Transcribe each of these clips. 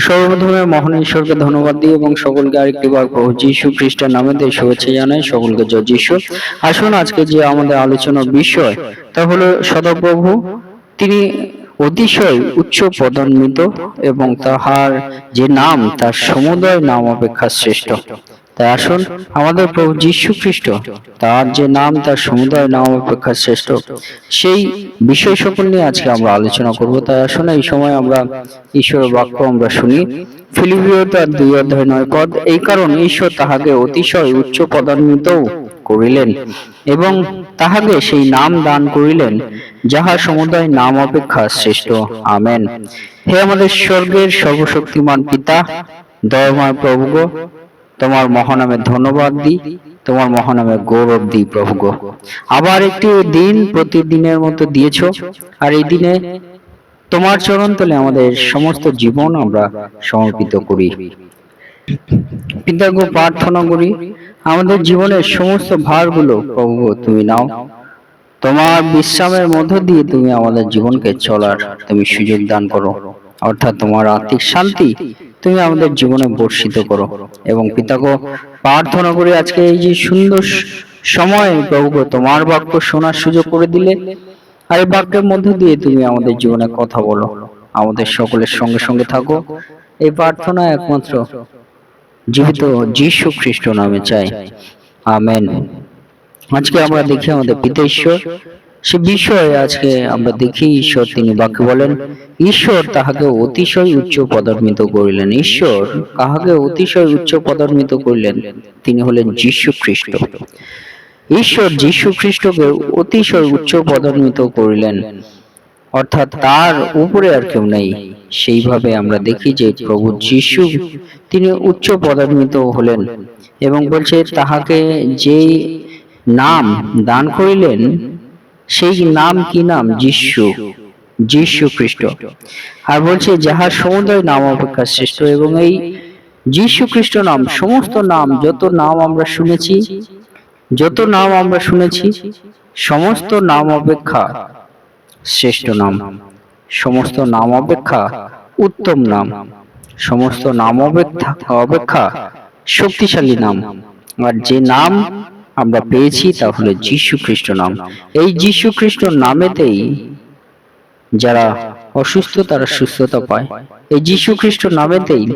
সর্বপ্রথমে মহান ঈশ্বরকে ধন্যবাদ দিই এবং সকলকে আরেকটি বার প্রভু যীশু খ্রিস্টের নামে দিয়ে শুভেচ্ছা জানাই। সকলকে জয় যীশু। আসুন আজকে যে আমাদের আলোচনার বিষয়, তা হলো সদাপ্রভু। তিনি অতিশয় উচ্চ পদান্বিত এবং তাহার যে নাম, তার সমুদয় নাম অপেক্ষা শ্রেষ্ঠ। তাই আসুন আমাদের প্রভু যীশু খ্রিস্ট তার যে নাম তার সমুদয় নাম অপেক্ষা শ্রেষ্ঠ সেই বিষয় সকল নিয়ে আজকে আমরা আলোচনা করব। তাই আসুন এই সময় আমরা ঈশ্বরের বাক্য আমরা শুনি। ফিলিপিও তার দুই অধ্যায় নয় পদ এই কারণ ঈশ্বর তাহাকে অতিশয় উচ্চ পদান্বিত করিলেন এবং তাহাকে সেই নাম দান করিলেন যাহা সমুদয় নাম অপেক্ষা শ্রেষ্ঠ আমেন। হে আমাদের স্বর্গের সর্বশক্তিমান পিতা দয়াময় প্রভু তোমার মহানামে ধন্যবাদ দিই, তোমার মহানামে গৌরব দিই প্রভু গো। আবার একটি দিন প্রতিদিনের মতো দিয়েছ, আর এই দিনে তোমার চরণ তলে আমাদের সমস্ত জীবন আমরা সমর্পিত করি। পিতাগো, প্রার্থনা করি, আমাদের জীবনের সমস্ত ভারগুলো প্রভু তুমি নাও। তোমার বিশ্রামের মধ্য দিয়ে তুমি আমাদের জীবনকে চলার তুমি সুযোগ দান করো। অর্থাৎ তোমার আত্মিক শান্তি তুমি আমাদের জীবনে বর্ষিত করো। এবং পিতাগো প্রার্থনা করি আজকে এই যে সুন্দর সময় প্রভু তোমার বাক্য শোনার সুযোগ করে দিলে, আর এই বাক্যের মধ্য দিয়ে তুমি আমাদের জীবনে কথা বলো। আমাদের সকলের সঙ্গে সঙ্গে থাকো। এই প্রার্থনা একমাত্র জীবিত যীশু খ্রিস্ট নামে চাই। আমেন। আজকে আমরা দেখি আমাদের পিতা ঈশ্বর সে বিষয়ে আজকে আমরা দেখি, ঈশ্বর তিনি বাক্যে বলেন, ঈশ্বর তাহাকে অতিশয় উচ্চ পদার্মিত করিলেন। ঈশ্বর কাহাকে অতিশয় উচ্চ পদার্মিত করিলেন? তিনি হলেন যীশু খ্রিস্ট ঈশ্বর যীশু খ্রিস্টকে অতিশয় উচ্চ পদান্বিত করিলেন। অর্থাৎ তার উপরে আর কেউ নেই। সেইভাবে আমরা দেখি যে প্রভু যীশু তিনি উচ্চ পদান্বিত হলেন এবং বলছে, তাহাকে যে নাম দান করিলেন সেই নাম কি নাম? যিশু, যীশু খ্রিস্ট। আর বলছে, যাহার সমুদয় নাম অপেক্ষা শ্রেষ্ঠ এবং এই যীশু খ্রিস্ট নাম, সমস্ত নাম, যত নাম আমরা শুনেছি, যত নাম আমরা শুনেছি, সমস্ত নাম অপেক্ষা শ্রেষ্ঠ নাম। সমস্ত নাম অপেক্ষা উত্তম নাম। সমস্ত নাম অপেক্ষা অপেক্ষা শক্তিশালী নাম। আর যে নাম আমরা পেয়েছি তা হলো যীশু খ্রিস্ট নাম। এই যীশু খ্রিস্ট নামেতেই যারা অসুস্থ তারা সুস্থতা পায়। এই যীশু খ্রিস্ট নামেতেই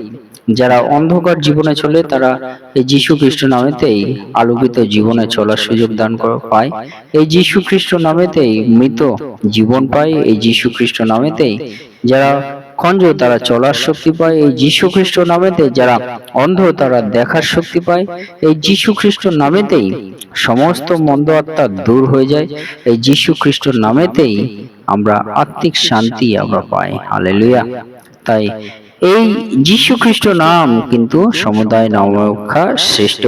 যারা অন্ধকার জীবনে চলে তারা এই যীশু খ্রিস্ট নামেতেই আলোকিত জীবনে চলার সুযোগ দান করা পায়। এই যীশু খ্রিস্ট নামেতেই মৃত জীবন পায়। এই যীশু খ্রিস্ট নামেতেই যারা খঞ্জ তারা চলার শক্তি পায়। এই যীশু খ্রিস্ট নামেতে যারা অন্ধ তারা দেখার শক্তি পায়। এই যীশু খ্রিস্ট নামেতেই সমস্ত মন্দ আত্মা দূর হয়ে যায়। এই যীশু খ্রিস্ট নামেতেই আমরা আত্মিক শান্তি আমরা পাই। হালেলুয়া। তাই এই যীশু খ্রিস্ট নাম কিন্তু সমুদায় নামরক্ষা শ্রেষ্ঠ।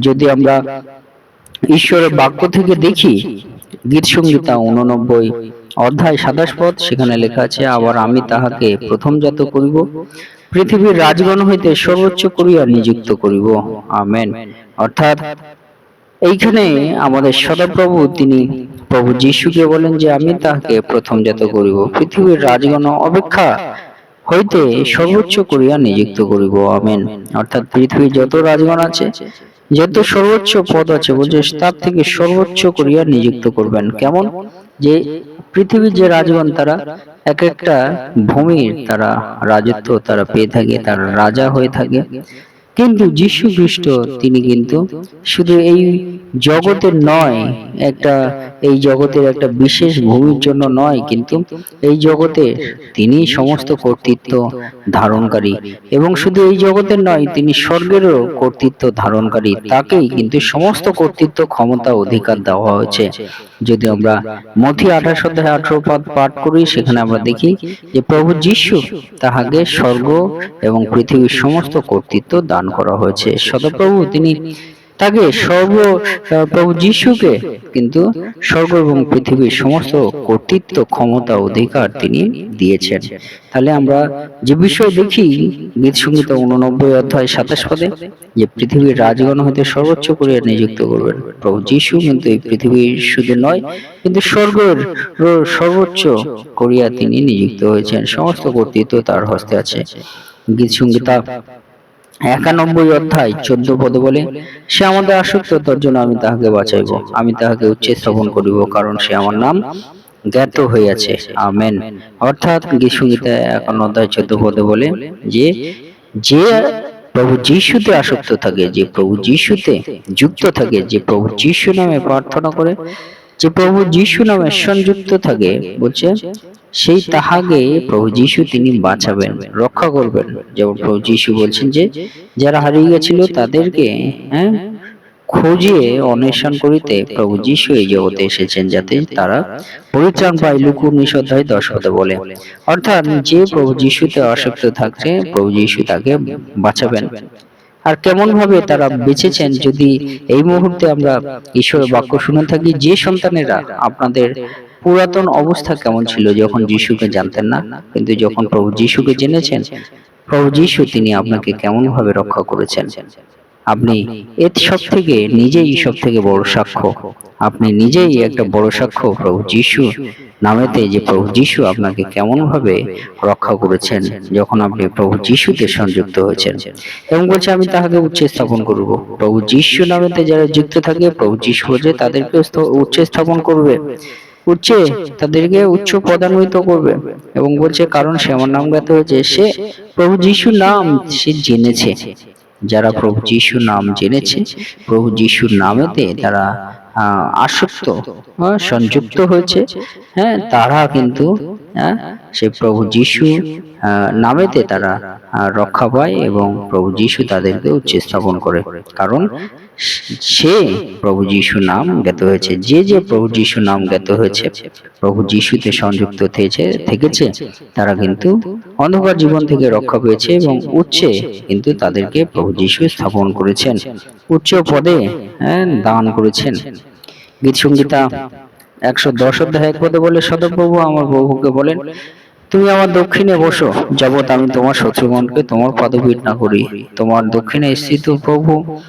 যদি আমরা ঈশ্বরের বাক্য থেকে দেখি গীত সংগীতা উননব্বই অধ্যায় সাতাশ পদ, সেখানে লেখা আছে, আবার আমি তাহাকে প্রথম জাত করিব, পৃথিবীর রাজগণ হইতে সর্বোচ্চ করিয়া নিযুক্ত করিব। আমেন। অর্থাৎ, এইখানে আমাদের সদাপ্রভু, তিনি প্রভু যিশুকে বলেন যে, আমি তাহাকে প্রথম জাত করিব, পৃথিবীর রাজগণ অপেক্ষা হইতে সর্বোচ্চ করিয়া নিযুক্ত করিব। আমেন। অর্থাৎ, পৃথিবীর যত রাজগণ আছে, যত সর্বোচ্চ পদ আছে বলছে তার থেকে সর্বোচ্চ করিয়া নিযুক্ত করবেন। কেমন? যে পৃথিবীর যে রাজগণ তারা, এক একটা ভূমির তারা রাজত্ব তারা পেয়ে থাকে, তারা রাজা হয়ে থাকে। কিন্তু যীশু খ্রিস্ট তিনি কিন্তু শুধু এই জগতের নয়, একটা এই জগতের একটা বিশেষ ভূমির জন্য নয়, কিন্তু এই জগতে তিনি সমস্ত কর্তৃত্ব ধারণকারী এবং শুধু এই জগতের নয়, তিনি স্বর্গেরও কর্তৃত্ব ধারণকারী। তাকেই কিন্তু সমস্ত কর্তৃত্ব, ক্ষমতা, অধিকার দেওয়া হয়েছে। যদি আমরা মথি আঠাশ অধ্যায় আঠারো পদ পাঠ করি, সেখানে আমরা দেখি যে প্রভু যীশু তাহাকে স্বর্গ এবং পৃথিবীর সমস্ত কর্তৃত্ব দান করা হয়েছে। সদাপ্রভু, তিনি তাকে সর্ব প্রভু যিশুকে কিন্তু স্বর্গ এবং পৃথিবীর সমস্ত কর্তৃত্ব ক্ষমতা অধিকার তিনি দিয়েছেন। তাহলে আমরা যে বিষয় দেখি গীত সংগীত উননব্বই অধ্যায় সাতাশ পদে যে পৃথিবীর রাজগণ হইতে সর্বোচ্চ করিয়া নিযুক্ত করবেন। প্রভু যিশু কিন্তু এই পৃথিবীর শুধু নয় কিন্তু স্বর্গের সর্বোচ্চ করিয়া তিনি নিযুক্ত হয়েছেন। সমস্ত কর্তৃত্ব তার হস্তে আছে। গীত সঙ্গীতা একানব্বই অধ্যায় চোদ্দ পদে বলে, সে আমাদের আসক্ত, তার জন্য আমি তাহাকে বাঁচাইব। আমি তাহাকে উচ্চে স্থাপন করিব, কারণ সে আমার নাম জ্ঞাত হইয়াছে। আমেন। অর্থাৎ গীত সঙ্গীতা একান্ন অধ্যায় চোদ্দ পদে বলে, যে যে প্রভু যিশুতে আসক্ত থাকে, যে প্রভু যিশুতে যুক্ত থাকে, যে প্রভু যিশু নামে প্রার্থনা করে যে প্রভু যিশু নামে সংযুক্ত থাকে, বলছে, সেই তাহাকে প্রভু যিশু তিনি বাঁচাবেন, রক্ষা করবেন। যেমন প্রভু যিশু বলছেন যে, যারা হারিয়ে গেছিল তাদেরকে হ্যাঁ খুঁজিয়ে অন্বেষণ করিতে প্রভু যিশু এই জগতে এসেছেন, যাতে তারা পরিত্রাণ পায় লুক অধ্যায় দশ পদে বলে। অর্থাৎ যে প্রভু যিশুতে আসক্ত থাকছে, প্রভু যিশু তাকে বাঁচাবেন। আর কেমন ভাবে তারা বেঁচেছেন যদি এই মুহূর্তে আমরা ঈশ্বরের বাক্য শুনে থাকি যে সন্তানেরা আপনাদের পুরাতন অবস্থা কেমন ছিল যখন যিশুকে জানতেন না? কিন্তু যখন প্রভু যিশুকে জেনেছেন প্রভু যিশু তিনি আপনাকে কেমন ভাবে রক্ষা করেছেন? আপনি এর সব থেকে নিজেই সব থেকে বড় সাক্ষ্য। আপনি নিজেই একটা বড় সাক্ষ্য, প্রভু যিশু নামেতে যে প্রভু যিশু আপনাকে কেমন ভাবে রক্ষা করেছেন, যখন আপনি প্রভু যিশুতে সংযুক্ত হয়েছেন। এবং বলছে, আমি তাহাকে উচ্চে স্থাপন করব। প্রভু যিশু নামেতে যারা যুক্ত থাকে, প্রভু যিশু বলছে তাদেরকে উচ্চে স্থাপন করবে। উচ্চে তাদেরকে উচ্চ পদান্বিত করবে। এবং বলছে, কারণ সে আমার নাম জ্ঞাত হয়েছে, সে প্রভু যিশু নাম সে জেনেছে। যারা প্রভু যিশু নাম জেনেছে প্রভু যিশুর নামেতে তারা আসক্ত আহ, সংযুক্ত হয়েছে। হ্যাঁ তারা কিন্তু সেই প্রভু যিশু নামেতে তারা রক্ষা পায় এবং প্রভু যিশু তাদেরকে উচ্চ স্থাপন করে। কারণ সে প্রভু যিশু নাম জ্ঞাত হয়েছে। যে যে প্রভু যিশু নাম জ্ঞাত হয়েছে প্রভু যিশুতে সংযুক্ত থেকেছে থেকেছে তারা কিন্তু অন্ধকার জীবন থেকে রক্ষা পেয়েছে এবং উচ্চে কিন্তু তাদেরকে প্রভু যিশু স্থাপন করেছেন। উচ্চ পদে হ্যাঁ, দান করেছেন। গীত সঙ্গীতা একশো দশ অধ্যায় এক পদে বলে সদপ্রভু আমার প্রভুকে বলেন তুমি আমার দক্ষিণে বসো। যাবত আমি তোমার শত্রুগণকে তোমার পদপীঠ না করি। তোমার দক্ষিণে স্থিত প্রভু।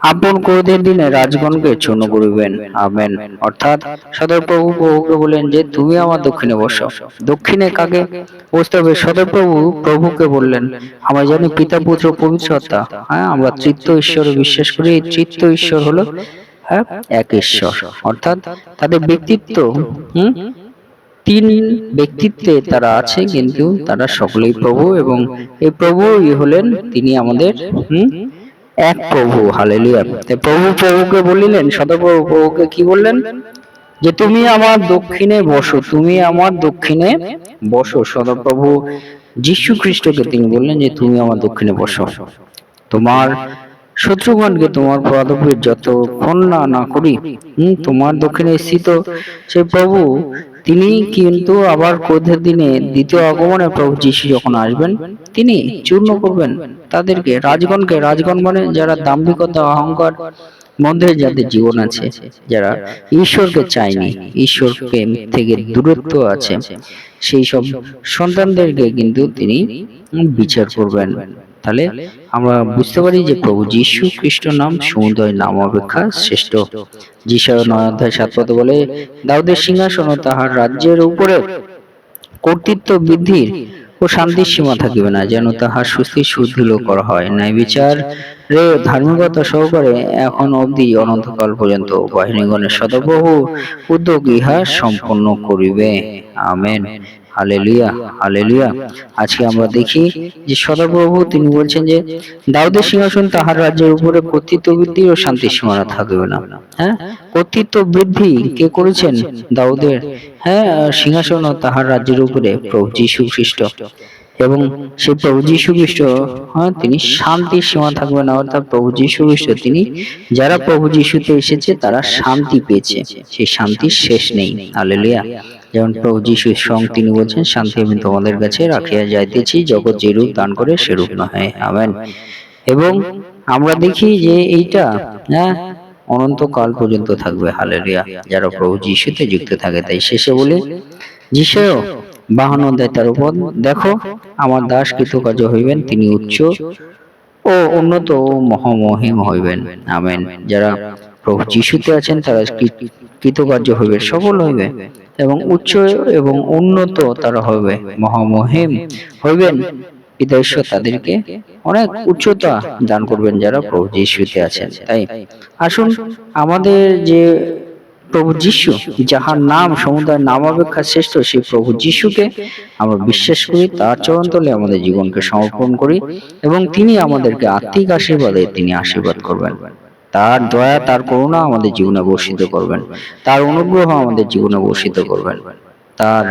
আপন ক্রোধের দিনে রাজগণকে চূর্ণ করিবেন। আমেন। অর্থাৎ সদরপ্রভু প্রভুকে বলেন যে, তুমি আমার দক্ষিণে বসো। দক্ষিণে কাকে বসতে হবে? সদরপ্রভু প্রভুকে বললেন, আমরা জানি পিতা, পুত্র পবিত্র আত্মা হ্যাঁ আমরা চিত্ত ঈশ্বরে বিশ্বাস করি। এই তৃতীয় ঈশ্বর হলো হ্যাঁ এক ঈশ্বর। অর্থাৎ তাদের ব্যক্তিত্ব, হুম? তিন ব্যক্তিত্বে তারা আছে, কিন্তু তারা সকলেই প্রভু এবং এই প্রভুই হলেন তিনি আমাদের, হুম? এক প্রভু, হালেলুয়া। প্রভু প্রভুকে বলিলেন, সদপ্রভু প্রভুকে কি বললেন? যে তুমি আমার দক্ষিণে বসো, তুমি আমার দক্ষিণে বসো। সদপ্রভু যীশু খ্রিস্টকে তিনি বললেন যে তুমি আমার দক্ষিণে বসো। তোমার শত্রুগণকে তোমার পদবীর যত না না করি, হম, তোমার দক্ষিণে স্থিত সেই প্রভু তিনি কিন্তু আবার ক্রোধের দিনে দ্বিতীয় আগমনে প্রভু যিশু যখন আসবেন, তিনি চূর্ণ করবেন। তাদেরকে রাজগণকে রাজগণ মানে যারা দাম্ভিকতা, অহংকার মধ্যে যাদের জীবন আছে যারা ঈশ্বরকে চায়নি ঈশ্বর প্রেম থেকে দূরত্ব আছে সেই সব সন্তানদেরকে কিন্তু তিনি বিচার করবেন। তাহলে আমরা বুঝতে পারি যে প্রভু যীশু খ্রিস্ট নাম সমুদয় নাম অপেক্ষা শ্রেষ্ঠ। যিশায় নয় অধ্যায় সাত পদে বলে দাউদের সিংহাসন ও তাহার রাজ্যের উপরে কর্তৃত্ব বৃদ্ধির ও শান্তির সীমা থাকিবে না যেন তাহার সুস্থির শুদ্ধিল করা হয়। ন্যায় বিচার রে ধার্মিকতা সহকারে এখন অবধি অনন্তকাল পর্যন্ত বাহিনীগণের সদবহু উদ্যোগ ইহা সম্পন্ন করিবে। আমেন। Hallelujah hallelujah. আজকে আমরা দেখি যে সদাপ্রভু তিনি বলছেন যে, দাউদের সিংহাসন তাহার রাজ্যের উপরে কর্তৃত্ব বৃদ্ধি ও শান্তির সীমানা থাকবে না। হ্যাঁ? কর্তৃত্ব বৃদ্ধি কে করেছেন দাউদের? হ্যাঁ সিংহাসন ও তাহার রাজ্যের উপরে প্রভু যীশু খ্রিস্ট। এবং সেই প্রভু যীশু খ্রিস্ট হ্যাঁ তিনি শান্তির সীমা থাকবে না, অর্থাৎ প্রভু যীশু খ্রিস্ট, তিনি যারা প্রভু যীশুতে এসেছে, তারা শান্তি পেয়েছে, সেই শান্তির শেষ নেই, হালেলুয়া। যেমন প্রভু যিশুর সং তিনি বলছেন, শান্তি আমি তোমাদের কাছে রাখিয়া যাইতেছি, জগৎ যেরূপ দান করে সেরূপ নহে। আমেন। এবং আমরা দেখি যে এইটা হ্যাঁ অনন্তকাল পর্যন্ত থাকবে, হালেলুয়া। যারা প্রভু যীশুতে যুক্ত থাকে, তাই শেষে বলে, যিশু বাহন দেয় উপর দেখো, আমার দাস কৃতকার্য হইবেন, তিনি উচ্চ ও উন্নত মহামহিম হইবেন। আমেন। যারা প্রভু যিশুতে আছেন, তারা কৃতকার্য হইবে, সফল হইবে, এবং উচ্চ এবং উন্নত তারা হবে মহামহিম হইবেন। ঈশ্বর তাদেরকে অনেক উচ্চতা দান করবেন যারা প্রভু যিশুতে আছেন। তাই আসুন, আমাদের যে প্রভু যিশু, যাহার নাম সমুদায় নাম অপেক্ষা শ্রেষ্ঠ, সেই প্রভু যিশুকে আমরা বিশ্বাস করি, তার চরণ তলে আমাদের জীবনকে সমর্পণ করি এবং তিনি আমাদেরকে আত্মিক আশীর্বাদে তিনি আশীর্বাদ করবেন। তার দয়া, তার করুণা আমাদের জীবনে বর্ষিত করবেন। তার অনুগ্রহ আমাদের জীবনে বর্ষিত করবেন। তার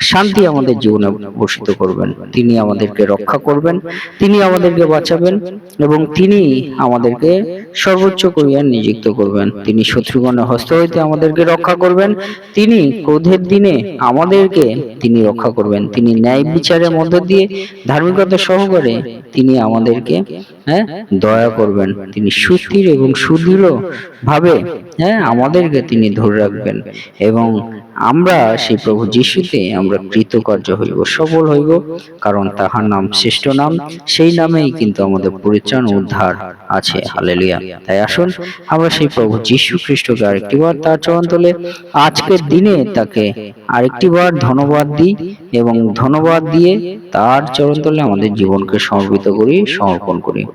শান্তি আমাদের জীবনে বর্ষিত করবেন। তিনি আমাদেরকে রক্ষা করবেন, তিনি আমাদেরকে বাঁচাবেন এবং তিনি আমাদেরকে সর্বোচ্চ করিয়া নিযুক্ত করবেন। তিনি শত্রুগণের হস্ত হইতে আমাদেরকে রক্ষা করবেন, তিনি ক্রোধের দিনে আমাদেরকে তিনি রক্ষা করবেন। তিনি ন্যায় বিচারের মধ্য দিয়ে ধার্মিকতা সহকারে তিনি আমাদেরকে হ্যাঁ? দয়া করবেন, তিনি সুস্থির এবং সুদৃঢ় ভাবে হ্যাঁ আমাদেরকে তিনি ধরে রাখবেন এবং আমরা সেই প্রভু যিশুতে আমরা কৃতকার্য হইব, সফল হইব, কারণ তাহার নাম শ্রেষ্ঠ নাম, সেই নামেই কিন্তু আমাদের পরিত্রাণ উদ্ধার আছে। হালেলুয়া। তাই আসুন, আমরা সেই প্রভু যিশু খ্রিস্টকে আরেকটিবার তার চরণ তলে আজকের দিনে তাকে আরেকটিবার ধন্যবাদ দিই এবং ধন্যবাদ দিয়ে তার চরণ তলে আমাদের জীবনকে সমর্পিত করি, সমর্পণ করি।